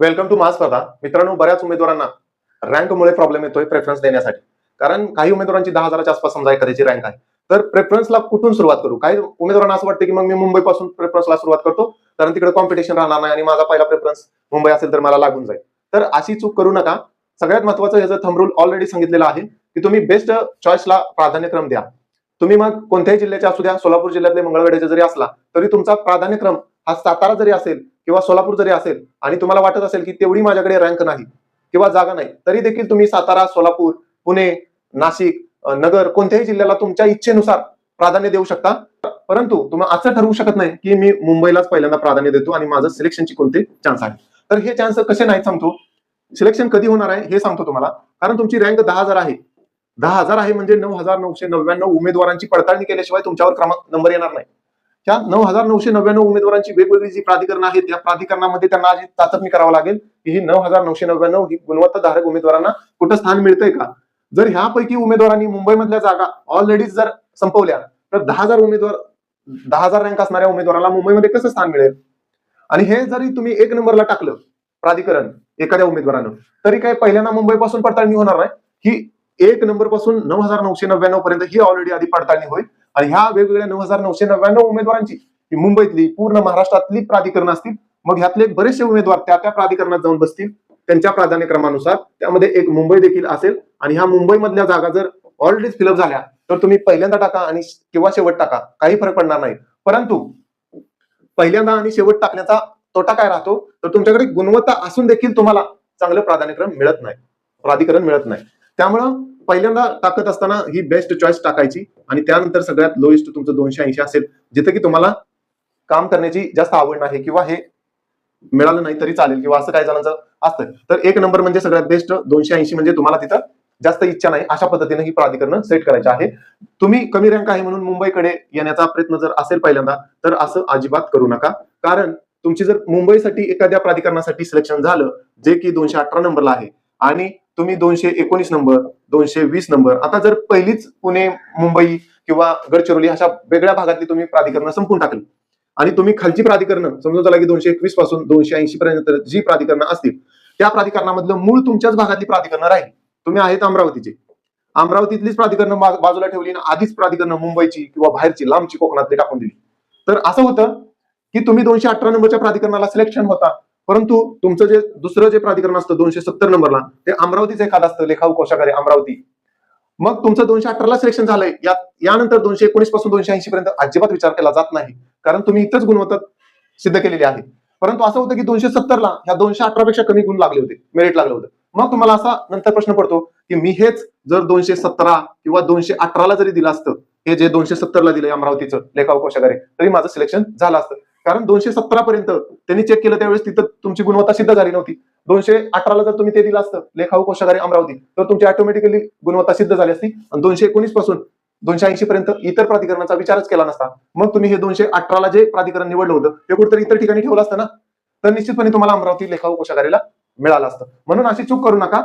Welcome to महास्पर्धा मित्रांनो बऱ्याच उमेदवारांना रँकमुळे प्रॉब्लेम येतोय प्रेफरन्स देण्यासाठी. कारण काही उमेदवारांची दहा हजाराच्या आसपास समजा एखाद्याची रँक आहे. तर प्रेफरन्सला कुठून सुरुवात करू? काही उमेदवारांना असं वाटतं की मग मी मुंबईपासून प्रेफरन्सला सुरुवात करतो. कारण तिकडे कॉम्पिटिशन राहणार नाही आणि माझा पहिला प्रेफरन्स मुंबई असेल तर मला लागून जाईल. तर अशी चूक करू नका. सगळ्यात महत्वाचं याचं थंबरूल ऑलरेडी सांगितलेलं आहे की तुम्ही बेस्ट चॉईसला प्राधान्यक्रम द्या. तुम्ही मग कोणत्याही जिल्ह्याचे असू द्या सोलापूर जिल्ह्यातले मंगळवेढ्याचे जरी असला तरी तुमचा प्राधान्यक्रम हा सातारा जरी असेल किंवा सोलापूर जरी असेल आणि तुम्हाला वाटत असेल की तेवढी माझ्याकडे रँक नाही किंवा जागा नाही तरी देखील तुम्ही सातारा सोलापूर पुणे नाशिक नगर कोणत्याही जिल्ह्याला तुमच्या इच्छेनुसार प्राधान्य देऊ शकता. परंतु तुम्ही असं ठरवू शकत नाही की मी मुंबईलाच पहिल्यांदा प्राधान्य देतो आणि माझं सिलेक्शनची कोणते चान्स आहे. तर हे चान्स कसे नाही सांगतो. सिलेक्शन कधी होणार आहे हे सांगतो तुम्हाला. कारण तुमची रँक दहा हजार आहे. दहा हजार आहे म्हणजे नऊ हजार नऊशे नव्याण्णव उमेदवारांची पडताळणी केल्याशिवाय तुमच्यावर क्रमांक नंबर येणार नाही. त्या नऊ हजार नऊशे नव्याण्णव उमेदवारांची वेगवेगळी जी प्राधिकरण आहेत त्या प्राधिकरणामध्ये त्यांना आधी चाचपणी करावं लागेल की ही नऊ हजार नऊशे नव्याण्णव ही गुणवत्ताधारक उमेदवारांना कुठं स्थान मिळतंय का? जर ह्यापैकी उमेदवारांनी मुंबईमधल्या जागा ऑलरेडी जर संपवल्या तर दहा हजार उमेदवार दहा हजार रँक असणाऱ्या उमेदवाराला मुंबईमध्ये कसं स्थान मिळेल? आणि हे जरी तुम्ही एक नंबरला टाकलं प्राधिकरण एखाद्या उमेदवारानं तरी काय पहिल्यांदा मुंबईपासून पडताळणी होणार नाही? ही एक नंबरपासून नऊ हजार नऊशे नव्याण्णव पर्यंत ही ऑलरेडी आधी पडताळणी होईल. आणि ह्या वेगवेगळ्या नऊ हजार नऊशे नव्याण्णव उमेदवारांची ही मुंबईतली पूर्ण महाराष्ट्रातली प्राधिकरण असतील मग ह्यातले बरेचसे उमेदवार त्या त्या प्राधिकरणात जाऊन बसतील त्यांच्या प्राधान्यक्रमानुसार त्यामध्ये एक मुंबई देखील असेल आणि ह्या मुंबईमधल्या जागा जर ऑलरेडी फिलअप झाल्या तर तुम्ही पहिल्यांदा टाका आणि किंवा शेवट टाका. काही फरक पडणार नाही. परंतु पहिल्यांदा आणि शेवट टाकण्याचा तोटा काय राहतो? तर तुमच्याकडे गुणवत्ता असून देखील तुम्हाला चांगलं प्राधान्यक्रम मिळत नाही. प्राधिकरण मिळत नाही. त्यामुळं पहिल्यांदा टाकत असताना ही बेस्ट चॉईस टाकायची आणि त्यानंतर सगळ्यात लोएस्ट तुमचं दोनशे ऐंशी असेल जिथे की तुम्हाला काम करण्याची जास्त आवड नाही किंवा हे मिळालं नाही तरी चालेल किंवा असं काही जणांचं असतं. तर एक नंबर म्हणजे सगळ्यात बेस्ट दोनशे ऐंशी म्हणजे तुम्हाला तिथं जास्त इच्छा नाही अशा पद्धतीने ही प्राधिकरण सेट करायचे आहे. तुम्ही कमी रँक आहे म्हणून मुंबईकडे येण्याचा प्रयत्न जर असेल पहिल्यांदा तर असं अजिबात करू नका. कारण तुमची जर मुंबईसाठी एखाद्या प्राधिकरणासाठी सिलेक्शन झालं जे की दोनशे अठरा नंबरला आहे आणि तुम्ही दोनशे एकोणीस नंबर दोनशे वीस नंबर. आता जर पहिलीच पुणे मुंबई किंवा गडचिरोली अशा वेगळ्या भागातली तुम्ही प्राधिकरणं संपून टाकली. आणि तुम्ही खालची प्राधिकरणं समजून झाला की दोनशे एकवीसपासून दोनशे ऐंशी पर्यंत जी प्राधिकरणं असतील त्या प्राधिकरणामधलं मूळ तुमच्याच भागातली प्राधिकरणं राहील. तुम्ही आहेत अमरावतीचे. अमरावतीतलीच प्राधिकरणं बाजूला ठेवली आणि आधीच प्राधिकरणं मुंबईची किंवा बाहेरची लांबची कोकणातली टाकून दिली. तर असं होतं की तुम्ही दोनशे अठरा नंबरच्या प्राधिकरणाला सिलेक्शन होता. परंतु तुमचं जे दुसरं जे प्राधिकरण असतं दोनशे सत्तर नंबरला ते अमरावतीचं एखादं असतं लेखाऊ कोशागारे अमरावती. मग तुमचं दोनशे अठराला सिलेक्शन झालंय. या यानंतर दोनशे एकोणीसपासून दोनशे ऐंशी पर्यंत अजिबात विचार केला जात नाही. कारण तुम्ही इथंच गुणवत्ता सिद्ध केलेली आहे. परंतु असं होतं की दोनशे सत्तरला ह्या दोनशे अठरा पेक्षा कमी गुण लागले होते मेरिट लागलं होतं. मग तुम्हाला असा नंतर प्रश्न पडतो की मी हेच जर दोनशे सतरा किंवा दोनशे अठराला जरी दिलं असतं हे जे दोनशे सत्तरला दिलंय अमरावतीचं लेखाव कोशागारे तरी माझं सिलेक्शन झालं असतं. कारण दोनशे सतरा पर्यंत त्यांनी चेक केलं त्यावेळेस तिथं तुमची गुणवत्ता सिद्ध झाली नव्हती. दोनशे अठराला जर तुम्ही ते दिलं असतं लेखाऊ कोशागारी अमरावती तर तुमची ऑटोमॅटिकली गुणवत्ता सिद्ध झाली असती. आणि दोनशे एकोणीसपासून दोनशे ऐंशी पर्यंत इतर प्राधिकरणाचा विचारच केला नसता. मग तुम्ही हे दोनशे अठराला जे प्राधिकरण निवडलं होतं ते कुठेतरी इतर ठिकाणी ठेवलं असतं ना? तर निश्चितपणे तुम्हाला अमरावती लेखाऊ कोशागारीला मिळालं असतं. म्हणून अशी चूक करू नका.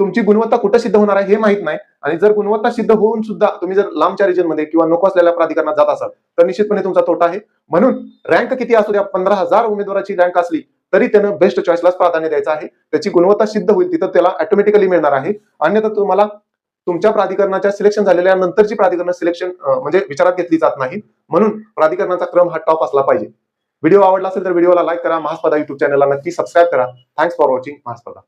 तुमची गुणवत्ता कुठं सिद्ध होणार आहे हे माहीत नाही. आणि जर गुणवत्ता सिद्ध होऊन सुद्धा तुम्ही जर लांबच्या रिजनमध्ये किंवा नको असलेल्या प्राधिकरणात जात असाल तर निश्चितपणे तुमचा तोटा आहे. म्हणून रँक किती असू द्या पंधरा हजार उमेदवाराची रँक असली तरी त्यानं बेस्ट चॉईसलाच प्राधान्य द्यायचं आहे. त्याची गुणवत्ता सिद्ध होईल तिथं त्याला ऑटोमॅटिकली मिळणार आहे. अन्यथा तुम्हाला तुमच्या प्राधिकरणाच्या सिलेक्शन झालेल्या नंतरची प्राधिकरण सिलेक्शन म्हणजे विचारात घेतली जात नाही. म्हणून प्राधिकरणाचा क्रम हा टॉप असला पाहिजे. व्हिडिओ आवडला असेल तर व्हिडिओला लाईक करा. महास्पदा युट्यूब चॅनलला नक्की सबस्क्राईब करा. Thanks for watching महास्पदा